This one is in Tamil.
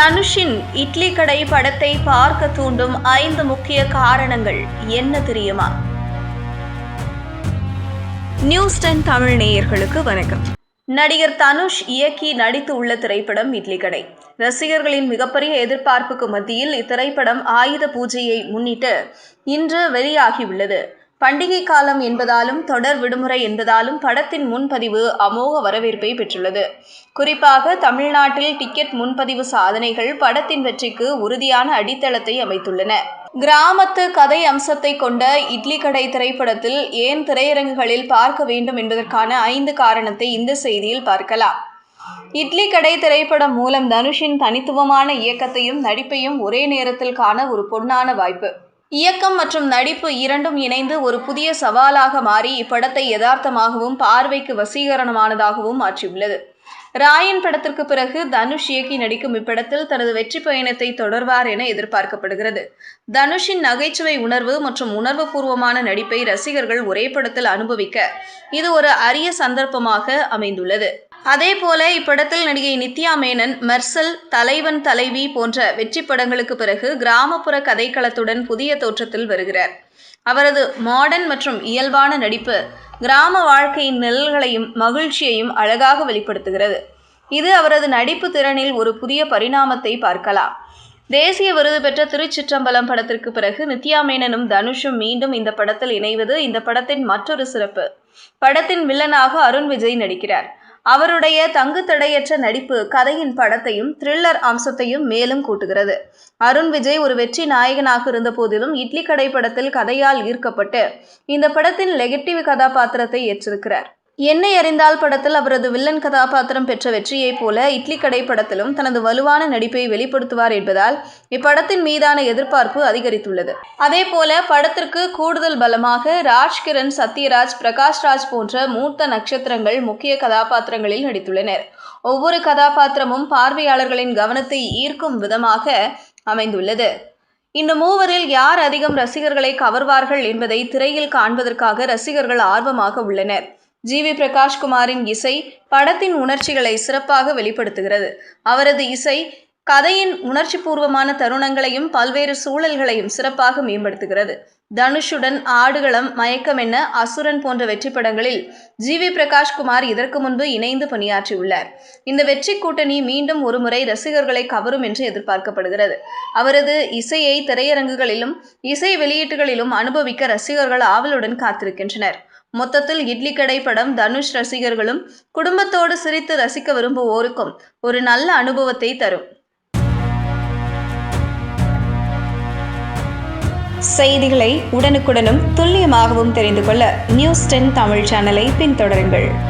தனுஷின் இட்லி கடை படத்தை பார்க்க தூண்டும் ஐந்து முக்கிய காரணங்கள். என்ன தெரியுமா? நியூஸ் டென் தமிழ் நேயர்களுக்கு வணக்கம். நடிகர் தனுஷ் இயக்கி நடித்து உள்ள திரைப்படம் இட்லி கடை. ரசிகர்களின் மிகப்பெரிய எதிர்பார்ப்புக்கு மத்தியில் இத்திரைப்படம் ஆயுத பூஜையை முன்னிட்டு இன்று வெளியாகியுள்ளது. பண்டிகை காலம் என்பதாலும் தொடர் விடுமுறை என்பதாலும் படத்தின் முன்பதிவு அமோக வரவேற்பை பெற்றுள்ளது. குறிப்பாக தமிழ்நாட்டில் டிக்கெட் முன்பதிவு சாதனைகள் படத்தின் வெற்றிக்கு உறுதியான அடித்தளத்தை அமைத்துள்ளன. கிராமத்து கதை அம்சத்தை கொண்ட இட்லி கடை திரைப்படத்தில் ஏன் திரையரங்குகளில் பார்க்க வேண்டும் என்பதற்கான ஐந்து காரணத்தை இந்த செய்தியில் பார்க்கலாம். இட்லி கடை திரைப்படம் மூலம் தனுஷின் தனித்துவமான இயக்கத்தையும் நடிப்பையும் ஒரே நேரத்தில் காண ஒரு பொன்னான வாய்ப்பு. இயக்கம் மற்றும் நடிப்பு இரண்டும் இணைந்து ஒரு புதிய சவாலாக மாறி இப்படத்தை யதார்த்தமாகவும் பார்வைக்கு வசீகரணமானதாகவும் மாற்றியுள்ளது. ராயன் படத்திற்கு பிறகு தனுஷ் இயக்கி நடிக்கும் இப்படத்தில் தனது வெற்றி பயணத்தை தொடர்வார் என எதிர்பார்க்கப்படுகிறது. தனுஷின் நகைச்சுவை உணர்வு மற்றும் உணர்வுபூர்வமான நடிப்பை ரசிகர்கள் ஒரே படத்தில் அனுபவிக்க இது ஒரு அரிய சந்தர்ப்பமாக அமைந்துள்ளது. அதே போல இப்படத்தில் நடிகை நித்யா மேனன் மெர்சல் தலைவன் தலைவி போன்ற வெற்றி படங்களுக்கு பிறகு கிராமப்புற கதைக்களத்துடன் புதிய தோற்றத்தில் வருகிறார். அவரது மாடர்ன் மற்றும் இயல்பான நடிப்பு கிராம வாழ்க்கையின் நிழல்களையும் மகிழ்ச்சியையும் அழகாக வெளிப்படுத்துகிறது. இது அவரது நடிப்பு திறனில் ஒரு புதிய பரிணாமத்தை பார்க்கலாம். தேசிய விருது பெற்ற திருச்சிற்றம்பலம் படத்திற்கு பிறகு நித்யா மேனனும் தனுஷும் மீண்டும் இந்த படத்தில் இணைவது இந்த படத்தின் மற்றொரு சிறப்பு. படத்தின் வில்லனாக அருண் விஜய் நடிக்கிறார். அவருடைய தங்கு தடையற்ற நடிப்பு கதையின் படத்தையும் த்ரில்லர் அம்சத்தையும் மேலும் கூட்டுகிறது. அருண் விஜய் ஒரு வெற்றி நாயகனாக இருந்த போதிலும் இட்லி கடை படத்தில் கதையால் ஈர்க்கப்பட்டு இந்த படத்தின் நெகட்டிவ் கதாபாத்திரத்தை ஏற்றிருக்கிறார். என்னை அறிந்தால் படத்தில் அவரது வில்லன் கதாபாத்திரம் பெற்ற வெற்றியைப் போல இட்லி கடை படத்திலும் தனது வலுவான நடிப்பை வெளிப்படுத்துவார் என்பதால் இப்படத்தின் மீதான எதிர்பார்ப்பு அதிகரித்துள்ளது. அதே போல படத்திற்கு கூடுதல் பலமாக ராஜ்கிரண் சத்யராஜ் பிரகாஷ் ராஜ் போன்ற மூத்த நட்சத்திரங்கள் முக்கிய கதாபாத்திரங்களில் நடித்துள்ளனர். ஒவ்வொரு கதாபாத்திரமும் பார்வையாளர்களின் கவனத்தை ஈர்க்கும் விதமாக அமைந்துள்ளது. இந்த மூவரில் யார் அதிகம் ரசிகர்களை கவர்வார்கள் என்பதை திரையில் காண்பதற்காக ரசிகர்கள் ஆர்வமாக உள்ளனர். ஜி வி பிரகாஷ்குமாரின் இசை படத்தின் உணர்ச்சிகளை சிறப்பாக வெளிப்படுத்துகிறது. அவரது இசை கதையின் உணர்ச்சிபூர்வமான தருணங்களையும் பல்வேறு சூழல்களையும் சிறப்பாக மேம்படுத்துகிறது. தனுஷுடன் ஆடுகளம் மயக்கம் என்ன அசுரன் போன்ற வெற்றி படங்களில் ஜி வி பிரகாஷ்குமார் இதற்கு முன்பு இணைந்து பணியாற்றியுள்ளார். இந்த வெற்றி கூட்டணி மீண்டும் ஒருமுறை ரசிகர்களை கவரும் என்று எதிர்பார்க்கப்படுகிறது. அவரது இசையை திரையரங்குகளிலும் இசை வெளியீட்டுகளிலும் அனுபவிக்க ரசிகர்கள் ஆவலுடன் காத்திருக்கின்றனர். மொத்தத்தில் இட்லி கடை படம் தனுஷ் ரசிகர்களும் குடும்பத்தோடு சிரித்து ரசிக்க விரும்புவோருக்கும் ஒரு நல்ல அனுபவத்தை தரும். செய்திகளை உடனுக்குடனும் துல்லியமாகவும் தெரிந்து கொள்ள நியூஸ் டென் தமிழ் சேனலை பின்தொடருங்கள்.